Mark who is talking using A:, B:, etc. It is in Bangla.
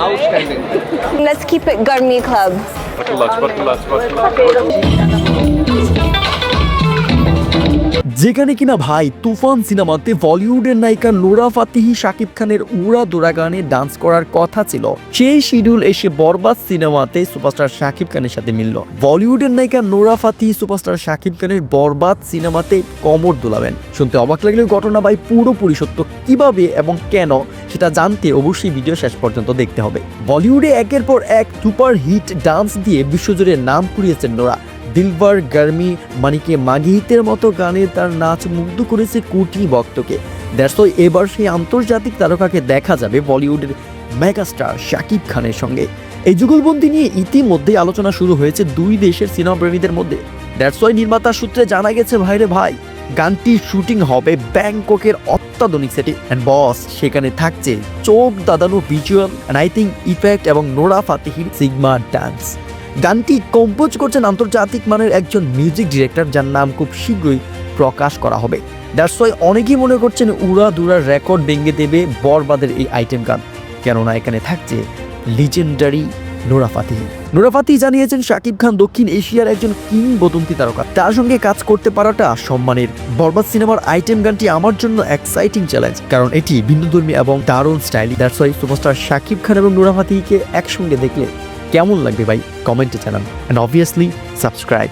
A: Outstanding.
B: Let's keep it Garmi Club.
C: যেখানে কিনা ভাই তুফান সিনেমাতে বলিউডের নায়িকা নোরা ফাতিহি শাকিব খানের উড়া দোড়া গানে ডান্স করার কথা ছিল। সেই শিডিউল এসে বরবাদ সিনেমাতে সুপারস্টার শাকিব খানের সাথে মিলল। বলিউডের নায়িকা নোরা ফাতিহি সুপারস্টার শাকিব খানের বরবাদ সিনেমাতে কমর দোলাবেন। শুনতে অবাক লাগলেও ঘটনা ভাই পুরোপুরি সত্য। কীভাবে এবং কেন সেটা জানতে অবশ্যই ভিডিও শেষ পর্যন্ত দেখতে হবে। বলিউডে একের পর এক সুপার হিট ডান্স দিয়ে বিশ্বজুড়ে নাম কুড়িয়েছেন নোরা। দিলবার, গার্মি, মানিকে মাগিহিতের মতো গানে তার নাচ মুগ্ধ করেছে কোটি ভক্তকে। দ্যাটস এবার সেই আন্তর্জাতিক তারকাকে দেখা যাবে বলিউডের মেগাস্টার শাকিব খানের সঙ্গে। এই যুগলবন্দি নিয়ে ইতিমধ্যেই আলোচনা শুরু হয়েছে দুই দেশের সিনেমা প্রেমীদের মধ্যে। দ্যাটস নির্মাতা সূত্রে জানা গেছে, ভাইরে ভাই, গানটির শুটিং হবে ব্যাংককের অত্যাধুনিক সেটে অ্যান্ড বস সেখানে থাকছে চোখ দাদানো visual and I think effect এবং নোরা ফাতিহির সিগমা ডান্স গানটি কম্পোজ করছেন আন্তর্জাতিক মানের একজন মিউজিক ডিরেক্টর যার নাম খুব শীঘ্রই প্রকাশ করা হবে। দ্যাটস ওয়াই অনেকেই মনে করছেন উড়া দুরার রেকর্ড ভেঙে দেবে বরবাদের এই আইটেম গান। কেননা এখানে থাকছে লিজেন্ডারি নোরা ফাতিহি। নোরা ফাতিহি জানিয়েছেন, শাকিব খান দক্ষিণ এশিয়ার একজন কিংবদন্তি তারকা। তার সঙ্গে কাজ করতে পারাটা সম্মানের। বরবাদ সিনেমার আইটেম গানটি আমার জন্য এক্সাইটিং চ্যালেঞ্জ কারণ এটি বিন্দুধর্মী এবং দারুণ স্টাইলি that's why superstar Shakib Khan এবং নোরা ফাতিহিকে একসঙ্গে দেখলে কেমন লাগবে ভাই? কমেন্টে জানান। And obviously subscribe